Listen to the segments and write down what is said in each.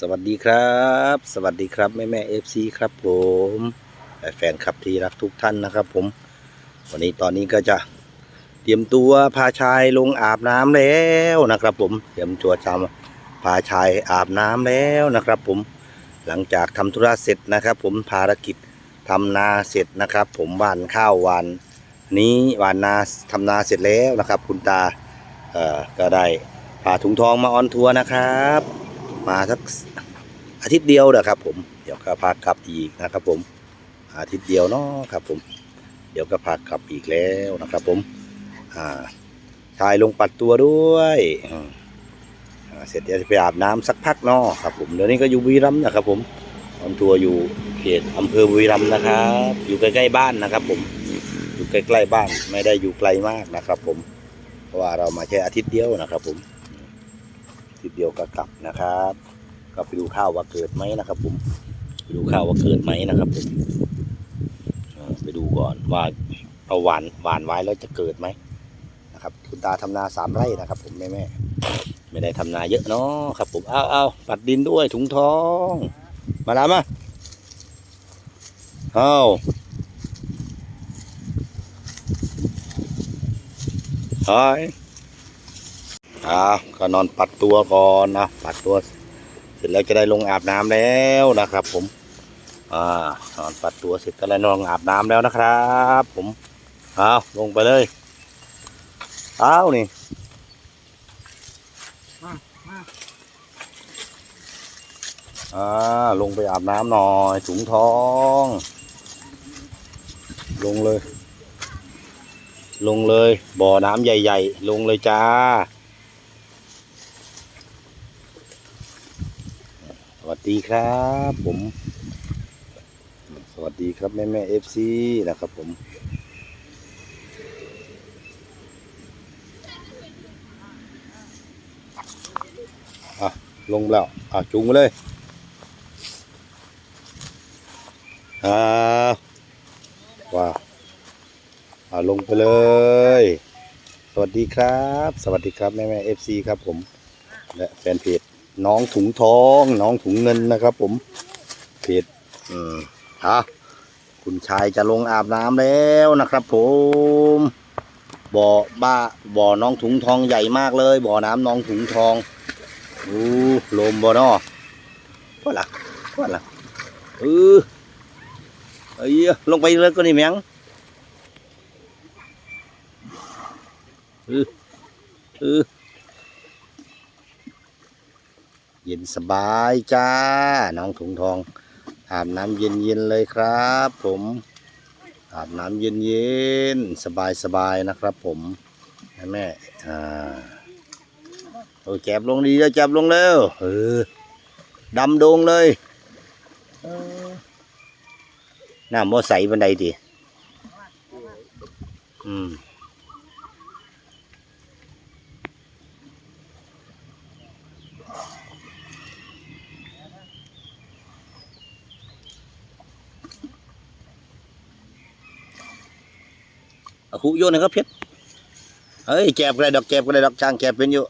สวัสดีครับ สวัสดีครับแม่แม่เอฟซีครับผมแฟนคลับที่รักทุกท่านนะครับ ผม วันนี้ตอนนี้ก็จะเตรียมตัวพาชายลงอาบน้ำแล้วนะครับ ผม เตรียมตัวจำพาชายอาบน้ำแล้วนะครับ ผม หลังจากทำธุระเสร็จนะครับ ผมภารกิจทำนาเสร็จนะครับ ผมหว่านข้าวหวานนี้หวานนาทำนาเสร็จแล้วนะครับ คุณตาเอ่อก็ได้พาถุงทองมาออนทัวร์นะครับ มาสักอาทิตย์เดียวเด้อครับ ผมเดี๋ยวก็พากลับอีกนะครับ ผมอาทิตย์เดียวเนาะครับ ผม เดี๋ยวก็พากลับอีกแล้วนะครับ ผมอ่าชายลงปัดตัวด้วยเสร็จเดี๋ยวจะไปอาบน้ำสักพักเนาะครับ ผมเดี๋ยวนี้ก็อยู่บุรีรัมย์นะครับ ผมออนทัวร์อยู่เขตอำเภอบุรีรัมย์นะครับ อยู่ใกล้ๆบ้านนะครับ ผม อยู่ใกล้ๆบ้านไม่ได้อยู่ไกลมากนะครับ ผม เพราะว่าเรามาแค่อาทิตย์เดียวนะครับ ผม ทีเดียวก็กลับนะครับ ก็ไปดูข้าวว่าเกิดไหมนะครับ ผมไปดูข้าวว่าเกิดไหมนะครับผมไปดูก่อนว่าเอาหวานหวานไว้แล้วจะเกิดไหมนะครับคุณตาทำนาสามไร่นะครับ ผมแม่แม่ไม่ได้ทำนาเยอะเนาะครับ ผมเอาเอาปัดดินด้วยถุงทอง มาแล้วมาเอาเฮ้ อ่าก็นอนปัดตัวก่อนนะปัดตัว เสร็จแล้วจะได้ลงอาบน้ำแล้วนะครับ ผมอ่านอนปัดตัวเสร็จก็ได้ลงอาบน้ำแล้วนะครับ ผมเอาลงไปเลยเอานี่อ่าลงไปอาบน้ำหน่อยถุงทอง ลงเลย ลงเลย บ่อน้ำใหญ่ ๆ ลงเลยจ้า วัสดีครับ ผม สวัสดีครับแม่แม่เอฟซีนะครับผม อะ ลงแล้ว อะ จุงไปเลย อ่าว้าอ่าลงไปเลย สวัสดีครับ สวัสดีครับ แม่แม่เอฟซีครับผม และแฟนเพจ น้องถุงทอง น้องถุงเงินนะครับผมเพจอืมฮะคุณชายจะลงอาบน้ำแล้วนะครับผมบ่อบ้าบ่อน้องถุงทองใหญ่มากเลย บ่อน้ำน้องถุงทองอู้ลมบ่เนาะว่าล่ะว่าล่ะเออเอ้ยลงไปเลยก็นี่แมงเออเออ เย็นสบายจ้า น้องถุงทอง อาบน้ำเย็นๆเลยครับ ผม อาบน้ำเย็นๆสบายๆนะครับผมแม่อ่าโอ้แจับลงดีแล้วจับลงแล้วเออดำโดงเลยเออน้ำมอใสบันไดดิอืม คุโยนให้เขาเพชรเฮ้ยแจบก็ได้ดอกแจบก็ได้ดอกช่างแจบเป็นอยู่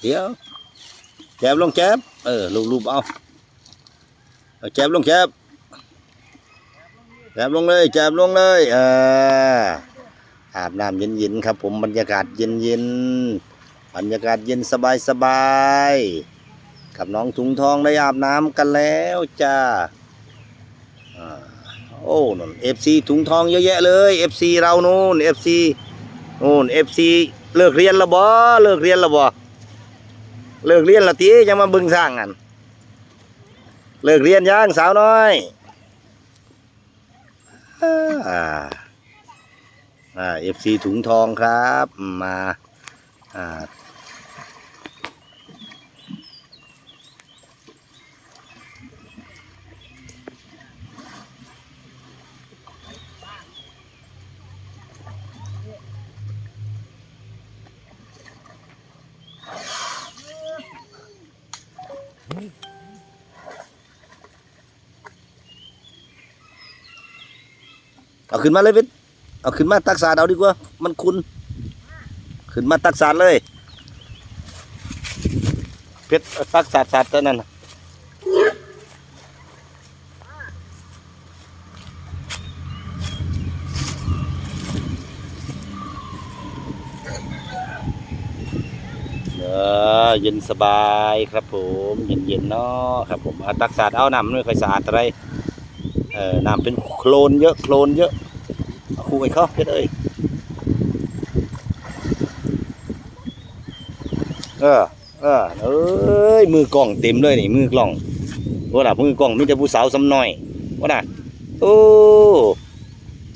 เดี๋ยวแจบลงแจบเออลูบลูบเอาเอาแจบลงแจบแจบลงเลยแจบลงเลยเอออาบน้ำเย็นๆครับผมบรรยากาศเย็นๆบรรยากาศเย็นสบายๆกับน้องถุงทองได้อาบน้ำกันแล้วจ้าอ่า โอ้นนเอฟซีถุงทองเยอะแยะเลยเอฟซีเรานู่นเอฟซีนู่นเอฟซีเลิกเรียนละบ่เลิกเรียนละบ่เลิกเรียนละตียังมาบึงสร้างกันเลิกเรียนยังสาวน้อยอ่าอ่าเอฟซีถุงทองครับมาอ่า เอาขึ้นมาเลยเวิทเอาขึ้นมาตักสาดเอาดีกว่า มันคุณ ขึ้นมาตักสาดเลยชรตักสัตว์สัวนั้นเออเย็นสบายครับผมเย็นเย็นๆเนาะครับผมเอาตักสัตว์เอาน้ำไม่ค่อยสะอาดอะไรเออน้ำเป็นโคลนเยอะโคลนเยอะ เอาคู่ไอ้เขาเพชรเอ้ยเออเออเอ้ยมือกล้องเต็มเลยนี่มือกล้องว่าน่ะมือกล้องมีแต่ผู้สาวซ้ำน้อยว่าน่ะโอ้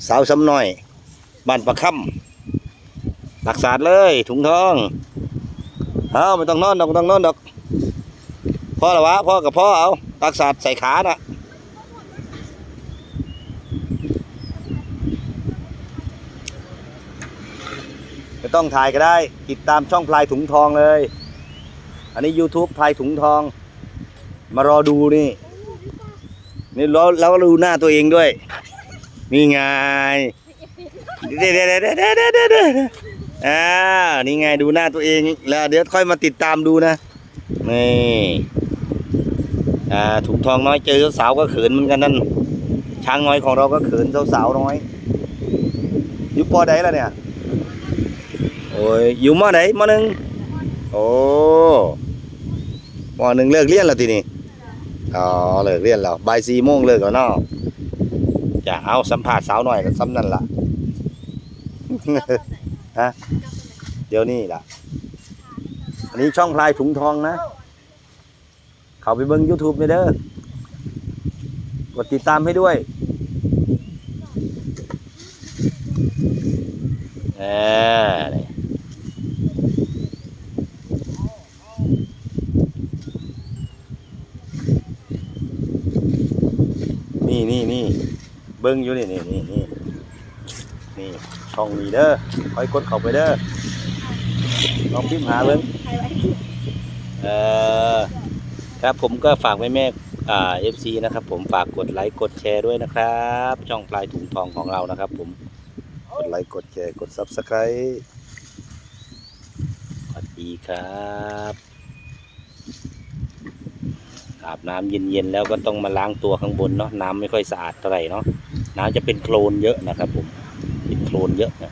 สาวซ้ำน้อยบ้านประค่ำรักษาสเลยถุงทองเอาไม่ต้องนอนดอกไม่ต้องนอนดอกพ่อละวะพ่อกับพ่อเอารักษาสใส่ขาน่ะ ไม่ต้องถ่ายก็ได้ ติดตามช่องพลายถุงทองเลย อันนี้ YouTube พลายถุงทอง มารอดูนี่นี่แล้วแล้วก็ดูหน้าตัวเองด้วย นี่ไงเดี๋ยวเดี๋ยวเดี๋ยวเดี๋ยวเดี๋ยวเดี๋ยวเดี๋ยวอ่านี่ไงดูหน้าตัวเองแล้วเดี๋ยวค่อยมาติดตามดูนะนี่อ่าถุงทองน้อยเจอสาวก็เขินเหมือนกันนั่นช้างน้อยของเราก็เขินสาวๆน้อยอยู่ปอใดแล้วเนี่ย โอ้ยอยู่มอไหนมอหนึ่งโอ้มอหนึ่งเลิกเรียนแล้วทีนี้อ๋อเลิกเรียนแล้วบ่ายสี่โมงเลิกแล้วเนาะจะเอาสัมภาษณ์สาวหน่อยกับซ้ำนั่นล่ะฮะเดี๋ยวนี้ล่ะ อันนี้ช่องพลายถุงทองนะ เขาไปเบิ้ง YouTube ไปเด้อกดติดตามให้ด้วยเออนี่ นี่นี่นี่เบิ้งอยู่นี่นี่นี่นี่นี่ช่องนี้เด้อคอยกดเข้าไปเด้อลองพิมพ์หาเบิ้งเออครับผมก็ฝากแม่แม่อ่าเอฟซีนะครับ ผมฝากกดไลค์กดแชร์ด้วยนะครับช่องปลายถุงทองของเรานะครับ ผมกดไลค์กดแชร์กดซับสไครต์สวัสดีครับอาบน้ำเย็นๆแล้วก็ต้องมาล้างตัวข้างบนเนาะน้ำไม่ค่อยสะอาดเท่าไหร่เนาะ น้ำจะเป็นโคลนเยอะนะครับผมเป็นโคลนเยอะนะ